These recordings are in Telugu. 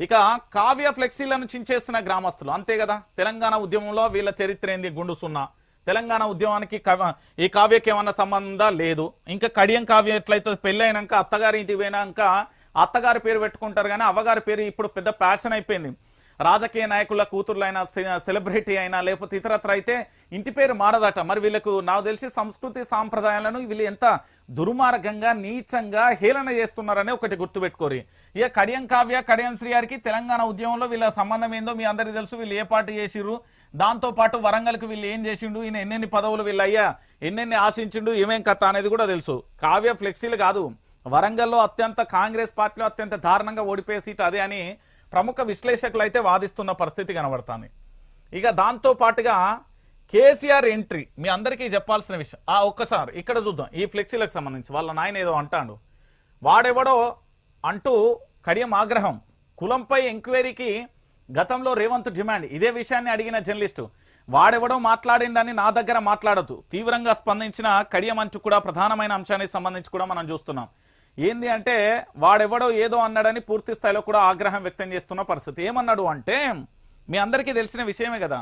ఇక కావ్య ఫ్లెక్సీలను చించేస్తున్న గ్రామస్తులు. అంతే కదా? తెలంగాణ ఉద్యమంలో వీళ్ళ చరిత్ర ఏంది? గుండు సున్నా. తెలంగాణ ఉద్యమానికి ఈ కావ్యకి ఏమన్నా సంబంధం లేదు. ఇంకా కడియం కావ్య ఎట్లయితే పెళ్ళైనాక అయినాక అత్తగారి ఇంటికి పోయినాక అత్తగారి పేరు పెట్టుకుంటారు కానీ అవ్వగారి పేరు ఇప్పుడు పెద్ద ప్యాషన్ అయిపోయింది. రాజకీయ నాయకుల కూతుర్లైనా సెలబ్రిటీ అయినా లేకపోతే ఇతరత్ర అయితే ఇంటి పేరు మారదట. మరి వీళ్ళకు నాకు తెలిసి సంస్కృతి సాంప్రదాయాలను వీళ్ళు ఎంత దుర్మార్గంగా నీచంగా హేళన చేస్తున్నారని ఒకటి గుర్తుపెట్టుకోరి. ఇక కడియం కావ్య కడియం శ్రీయారికి తెలంగాణ ఉద్యమంలో వీళ్ళ సంబంధం ఏందో మీ అందరికీ తెలుసు. వీళ్ళు ఏ పాటు చేసిర్రు? దాంతో పాటు వరంగల్కి వీళ్ళు ఏం చేసిండు? ఈయన ఎన్నెన్ని పదవులు వీళ్ళు అయ్యా ఎన్నెన్ని ఆశించిండు? ఏమేం కథ అనేది కూడా తెలుసు. కావ్య ఫ్లెక్సీలు కాదు. వరంగల్లో అత్యంత కాంగ్రెస్ పార్టీలో అత్యంత దారుణంగా ఓడిపోయే సీట్ అదే అని ప్రముఖ విశ్లేషకులు అయితే వాదిస్తున్న పరిస్థితి కనబడుతుంది. ఇక దాంతో పాటుగా కేసీఆర్ ఎంట్రీ మీ అందరికీ చెప్పాల్సిన విషయం. ఆ ఒక్కసారి ఇక్కడ చూద్దాం. ఈ ఫ్లెక్సీలకు సంబంధించి వాళ్ళ నాయన ఏదో అంటాడు. వాడెవడో అంటూ కడియం ఆగ్రహం. కులంపై ఎంక్వైరీకి గతంలో రేవంత్ డిమాండ్. ఇదే విషయాన్ని అడిగిన జర్నలిస్టు వాడెవడో మాట్లాడిందని నా దగ్గర మాట్లాడదు తీవ్రంగా స్పందించిన కడియం అంచు కూడా ప్రధానమైన అంశానికి సంబంధించి కూడా మనం చూస్తున్నాం. ఏంది అంటే వాడెవడో ఏదో అన్నాడని పూర్తి స్థాయిలో కూడా ఆగ్రహం వ్యక్తం చేస్తున్న పరిస్థితి. ఏమన్నాడు అంటే మీ అందరికీ తెలిసిన విషయమే కదా.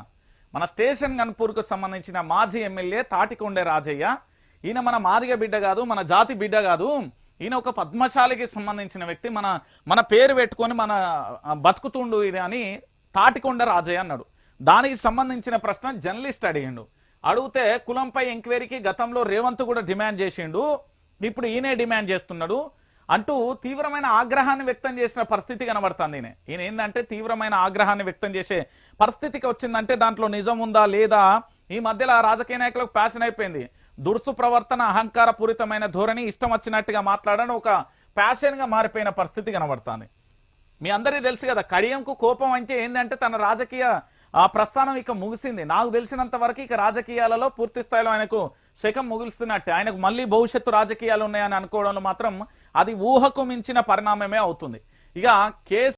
మన స్టేషన్ గన్పూర్కు సంబంధించిన మాజీ ఎమ్మెల్యే తాటికొండే రాజయ్య ఈయన మన మాదిగ బిడ్డ కాదు మన జాతి బిడ్డ కాదు. ఈయన ఒక పద్మశాలికి సంబంధించిన వ్యక్తి మన మన పేరు పెట్టుకొని మన బతుకుతుండు ఇది అని తాటికొండ రాజయ్య అన్నాడు. దానికి సంబంధించిన ప్రశ్న జర్నలిస్ట్ అడిగిండు. అడిగితే కులంపై ఎంక్వైరీకి గతంలో రేవంత్ కూడా డిమాండ్ చేసిండు. ఇప్పుడు ఈయనే డిమాండ్ చేస్తున్నాడు అంటూ తీవ్రమైన ఆగ్రహాన్ని వ్యక్తం చేసిన పరిస్థితి కనబడుతుంది ఈయన. ఈయన ఏంటంటే తీవ్రమైన ఆగ్రహాన్ని వ్యక్తం చేసే పరిస్థితికి వచ్చిందంటే దాంట్లో నిజం ఉందా లేదా? ఈ మధ్యలో ఆ రాజకీయ నాయకులకు ప్యాషన్ అయిపోయింది. దురుసు ప్రవర్తన అహంకార పూరితమైన ధోరణి ఇష్టం వచ్చినట్టుగా మాట్లాడడం ఒక ప్యాషన్గా మారిపోయిన పరిస్థితి కనబడుతుంది. మీ అందరికీ తెలుసు కదా కడియంకు కోపం అంటే ఏంటంటే తన రాజకీయ ఆ ప్రస్థానం ఇక ముగిసింది. నాకు తెలిసినంత వరకు ఇక రాజకీయాలలో పూర్తి స్థాయిలో ఆయనకు శకం ముగిస్తున్నట్టే ఆయనకు మళ్ళీ భవిష్యత్తు రాజకీయాలు ఉన్నాయని అనుకోవడంలో మాత్రం అది ఊహకు మించిన పరిణామమే అవుతుంది. ఇక కేసు